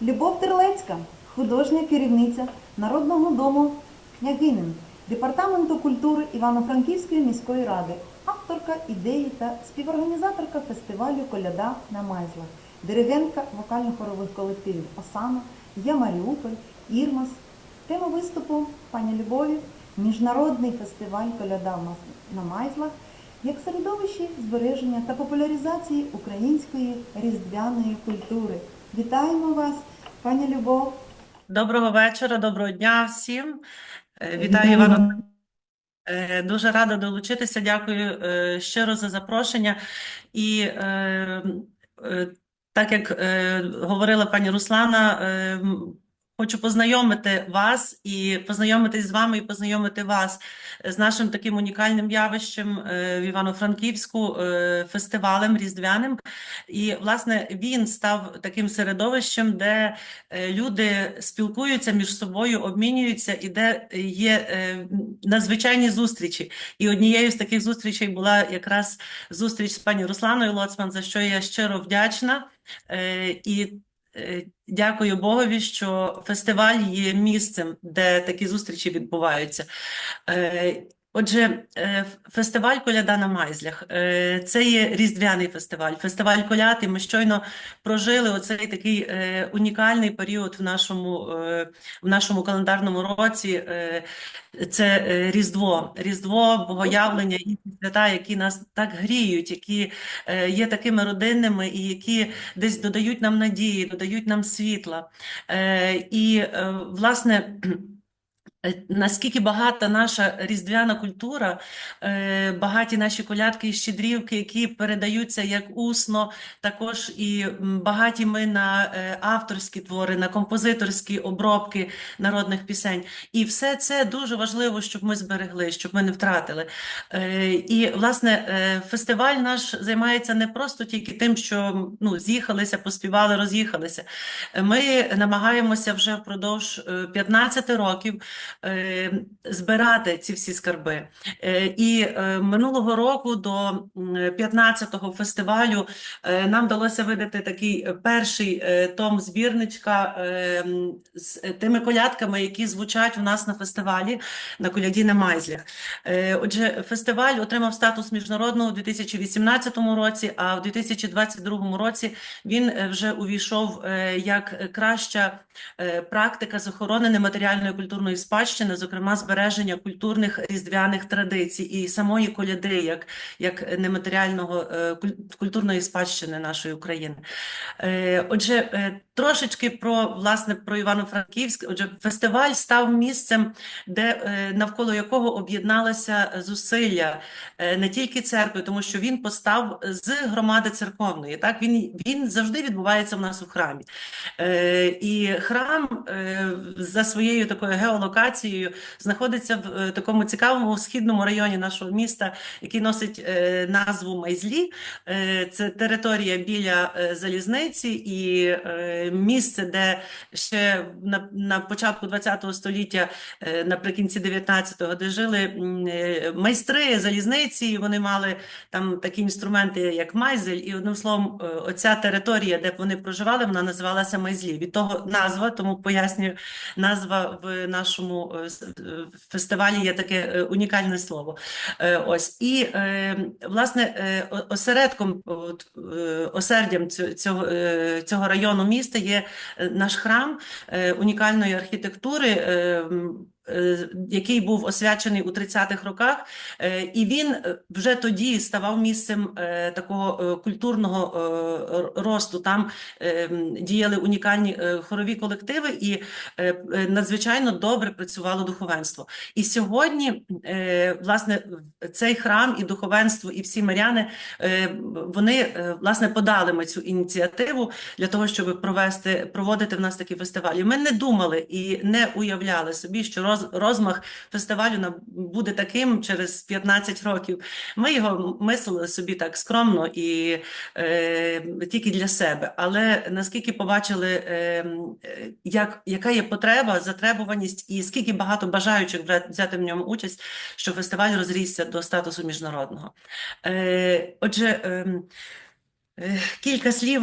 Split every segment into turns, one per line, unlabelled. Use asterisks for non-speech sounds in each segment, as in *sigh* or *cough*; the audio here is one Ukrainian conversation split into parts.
Любов Терлецька, художня керівниця Народного дому княгинин, Департаменту культури Івано-Франківської міської ради, авторка ідеї та співорганізаторка фестивалю Коляда на Майзлах, диригентка вокально-хорових колективів Осана, Я Маріуполь, Ірмас. Тема виступу пані Любові Міжнародний фестиваль Коляда на Майзлах як середовище збереження та популяризації української різдвяної культури. Вітаємо вас, пані Любов.
Доброго вечора, доброго дня всім. Е, Вітаю Івана. Е, Дуже рада долучитися. Дякую е, щиро за запрошення. І е, е, так як е, говорила пані Руслана, е, хочу познайомити вас і познайомитись з вами, і познайомити вас з нашим таким унікальним явищем е, в Івано-Франківську е, фестивалем різдвяним. І, власне, він став таким середовищем, де е, люди спілкуються між собою, обмінюються, і де є надзвичайні зустрічі. І однією з таких зустрічей була якраз зустріч з пані Русланою Лоцман, за що я щиро вдячна. І дякую Богові, що фестиваль є місцем, де такі зустрічі відбуваються. Отже, е, фестиваль Коляда на Майзлях е, це є різдвяний фестиваль, фестиваль коляд, ми щойно прожили оцей такий е, унікальний період в нашому, в нашому календарному році. Це Різдво, Різдво, Богоявлення, і свята, які нас так гріють, які є такими родинними і які десь додають нам надії, додають нам світла. І, власне, Наскільки багата наша різдвяна культура, е, багаті наші колядки і щедрівки, які передаються як усно, також і багаті ми на е, авторські твори, на композиторські обробки народних пісень. І все це дуже важливо, щоб ми зберегли, щоб ми не втратили. Е, І, власне, е, фестиваль наш займається не просто тільки тим, що ну, з'їхалися, поспівали, роз'їхалися. Е, Ми намагаємося вже впродовж е, 15 років е, збирати ці всі скарби. Е, І е, минулого року до м, 15-го фестивалю е, нам вдалося видати такий е, перший е, том збірничка е, з е, тими колядками, які звучать у нас на фестивалі на коляді на Майзлях. Е, Отже, фестиваль отримав статус міжнародного у 2018 році, а в 2022 році він е, вже увійшов е, як краща е, практика з охорони нематеріальної культурної спадщини, зокрема збереження культурних різдвяних традицій і самої коляди, як, як нематеріального е, культурної спадщини нашої України. Е, Отже, е, трошечки про власне про Івано-Франківськ. Отже, фестиваль став місцем, де навколо якого об'єдналися зусилля не тільки церкви, тому що він постав з громади церковної. Так він, він завжди відбувається в нас у храмі. І храм за своєю такою геолокацією знаходиться в е, такому цікавому східному районі нашого міста, який носить е, назву Майзлі. Е, Це територія біля залізниці і місце, де ще на, на початку ХХ століття, наприкінці 19-го, де жили майстри залізниці, і вони мали там такі інструменти, як майзель, і одним словом, оця територія, де вони проживали, вона називалася Майзлі. Від того назва, тому пояснюю, назва в нашому е, фестивалі є таке е, унікальне слово. Е, Ось і власне осередком, осердям цього, цього району міста є наш храм унікальної архітектури. Е, Який був освячений у 30-х роках, Е, і він е, вже тоді ставав місцем такого культурного росту. Там діяли унікальні хорові колективи, і надзвичайно добре працювало духовенство. І сьогодні, власне, цей храм і духовенство, і всі миряни, вони власне подали ми цю ініціативу для того, щоб провести проводити в нас такі фестивалі. Ми не думали і не уявляли собі, що роз, розмах фестивалю буде таким через 15 років. Ми його мислили собі так скромно і е, тільки для себе. Але наскільки побачили, е, е, як, яка є потреба, затребуваність і скільки багато бажаючих взяти в ньому участь, що фестиваль розрісся до статусу міжнародного. Е, отже, ем, Е, Кілька слів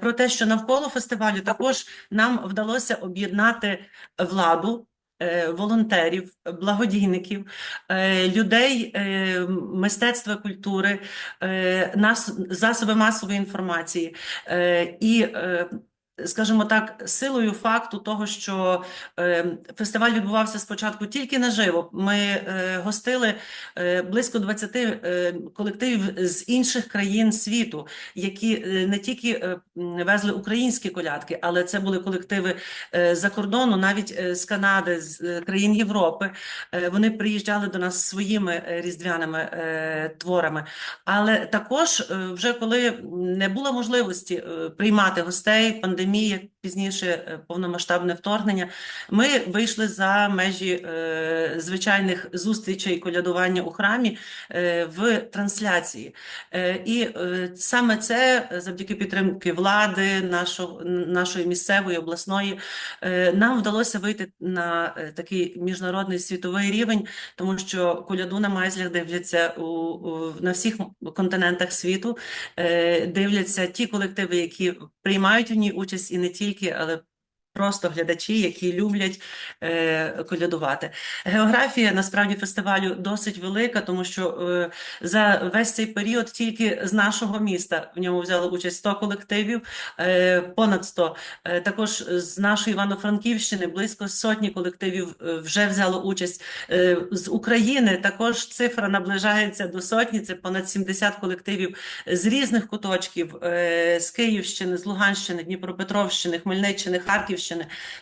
про те, що навколо фестивалю також нам вдалося об'єднати владу, волонтерів, благодійників, е, людей е, мистецтва, культури, е, засоби масової інформації. Е, І, е, скажімо так, силою факту того, що е, фестиваль відбувався спочатку тільки наживо, ми е, гостили е, близько 20 е, колективів з інших країн світу які не тільки везли українські колядки, але це були колективи за кордону, навіть з Канади, з країн Європи. Вони приїжджали до нас своїми різдвяними творами. Але також, вже коли не було можливості приймати гостей, пандемія, пізніше е, повномасштабне вторгнення, ми вийшли за межі е, звичайних зустрічей колядування у храмі е, в трансляції. І саме це завдяки підтримки влади, нашого, нашої місцевої, обласної, нам вдалося вийти на такий міжнародний світовий рівень, тому що коляду на майзлях дивляться у, у, на всіх континентах світу, дивляться ті колективи, які приймають у ній участь і не тільки, але Просто глядачі, які люблять е, колядувати. Географія насправді фестивалю досить велика, тому що е, за весь цей період тільки з нашого міста в ньому взяло участь 100 колективів, е, понад 100. Е, Також з нашої Івано-Франківщини близько сотні колективів е, вже взяло участь. Е, З України також цифра наближається до сотні, це понад 70 колективів з різних куточків, е, з Київщини, з Луганщини, Дніпропетровщини, Хмельниччини, Харківщини,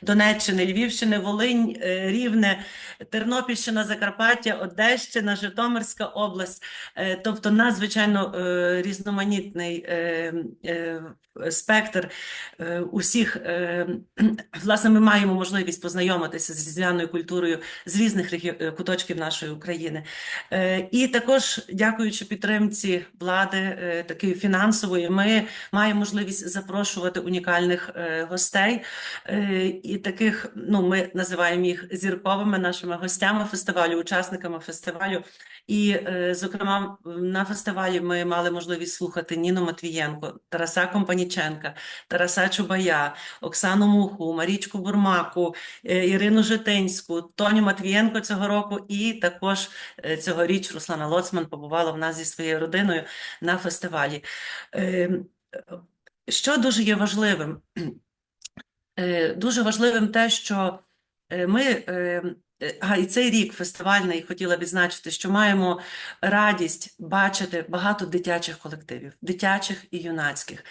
Донеччини, Львівщини, Волинь, е, Рівне, Тернопільщина, Закарпаття, Одещина, Житомирська область. Е, Тобто надзвичайно е, різноманітний спектр усіх. *clears throat* Власне, ми маємо можливість познайомитися з різдвяною культурою з різних куточків нашої України. І також, дякуючи підтримці влади, такої фінансової, ми маємо можливість запрошувати унікальних гостей. Е, І таких, ну, ми називаємо їх зірковими нашими гостями фестивалю, учасниками фестивалю. І, е, зокрема, на фестивалі ми мали можливість слухати Ніну Матвієнко, Тараса Компаніченка, Тараса Чубая, Оксану Муху, Марічку Бурмаку, е, Ірину Житинську, Тоню Матвієнко цього року, і також цьогоріч Руслана Лоцман побувала в нас зі своєю родиною на фестивалі. Що дуже є важливим? Е, Дуже важливим те, що е, ми, е, а і цей рік фестивальний хотіла відзначити, що маємо радість бачити багато дитячих колективів, дитячих і юнацьких.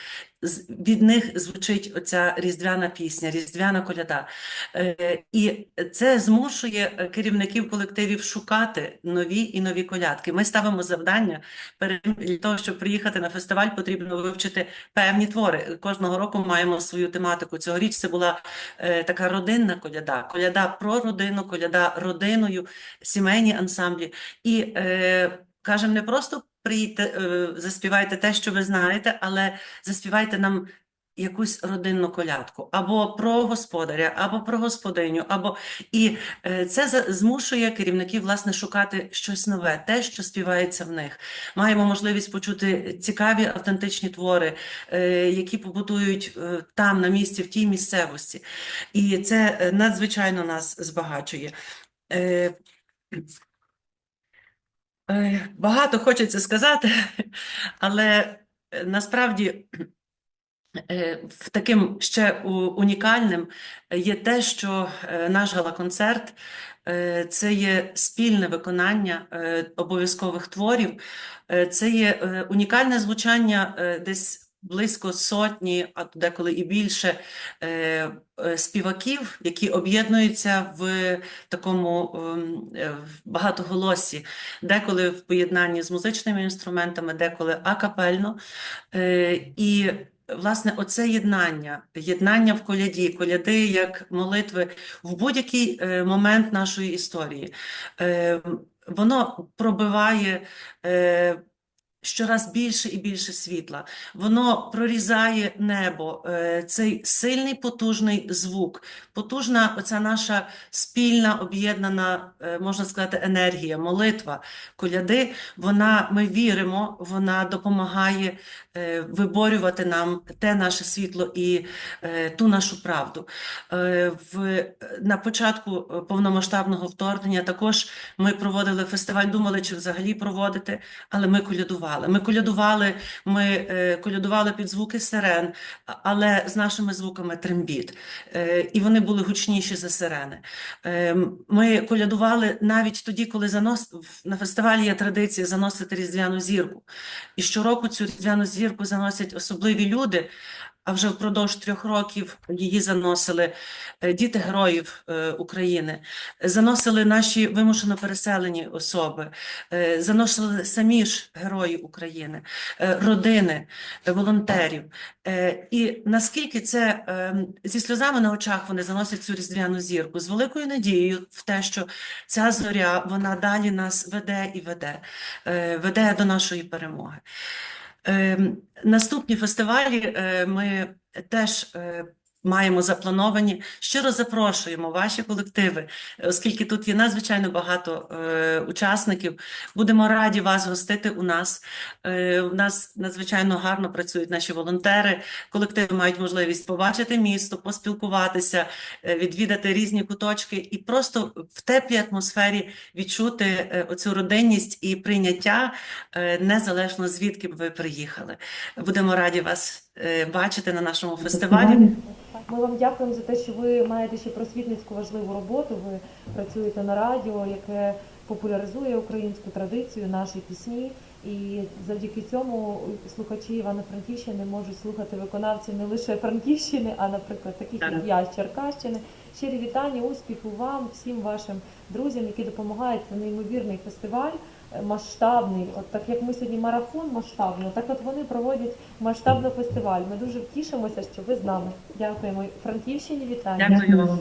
Від них звучить оця різдвяна пісня, різдвяна коляда. Е, І це змушує керівників колективів шукати нові і нові колядки. Ми ставимо завдання перед того, щоб приїхати на фестиваль, потрібно вивчити певні твори. Кожного року маємо свою тематику. Цьогоріч це була е, така родинна коляда, коляда про родину, коляда родиною, сімейні ансамблі. І е, кажемо, не просто приїдьте, е, заспівайте те, що ви знаєте, але заспівайте нам. Якусь родинну колядку, або про господаря, або про господиню, або і е, це змушує керівників власне шукати щось нове, те, що співається в них. Маємо можливість почути цікаві автентичні твори, е, які побутують там, на місці, в тій місцевості. І це надзвичайно нас збагачує. Багато хочеться сказати, але е, насправді е, таким ще унікальним є те, що е, наш гала-концерт це є спільне виконання обов'язкових творів, це є унікальне звучання десь близько сотні, а деколи і більше е, е, співаків, які об'єднуються в такому ем, е, в багатоголосі, деколи в поєднанні з музичними інструментами, деколи акапельно. І Власне, оце єднання, єднання в коляді, коляди як молитви в будь-який е, момент нашої історії. Е, Воно пробиває щораз більше і більше світла. Воно прорізає небо, е, цей сильний потужний звук, потужна оця наша спільна об'єднана, е, можна сказати, енергія, молитва, коляди. Вона, ми віримо, вона допомагає е, виборювати нам те наше світло і ту нашу правду. В, на початку повномасштабного вторгнення також ми проводили фестиваль, думали, чи взагалі проводити, але ми колядували. Ми колядували, ми е, колядували під звуки сирен, але з нашими звуками трембіт. Е, І вони були гучніші за сирени. Е, Ми колядували навіть тоді, коли занос... на фестивалі є традиція заносити різдвяну зірку. І щороку цю різдвяну зірку заносять особливі люди. А вже впродовж трьох років її заносили е, діти героїв е, України, заносили наші вимушено переселені особи, е, заносили самі ж герої України, родини, волонтерів. І наскільки це зі сльозами на очах вони заносять цю різдвяну зірку з великою надією в те, що ця зоря вона далі нас веде і веде, веде до нашої перемоги. Ем, Наступні фестивалі е, ми теж е, маємо заплановані. Щиро запрошуємо ваші колективи, оскільки тут є надзвичайно багато е, учасників. Будемо раді вас гостити у нас. Е, У нас надзвичайно гарно працюють наші волонтери. Колективи мають можливість побачити місто, поспілкуватися, е, відвідати різні куточки і просто в теплій атмосфері відчути е, оцю родинність і прийняття е, незалежно звідки б ви приїхали. Будемо раді вас бачити на нашому фестивалі.
Ми вам дякуємо за те, що ви маєте ще просвітницьку важливу роботу. Ви працюєте на радіо, яке популяризує українську традицію, наші пісні. І завдяки цьому слухачі Івано-Франківщини можуть слухати виконавців не лише Франківщини, а, наприклад, таких як я з Черкащини. Щирі вітання, успіху вам, всім вашим друзям, які допомагають. Це неймовірний фестиваль, е, масштабний. От так як ми сьогодні марафон масштабний, так от вони проводять масштабний фестиваль. Ми дуже тішимося, що ви з нами. Дякуємо. Франківщині вітання.
Дякую.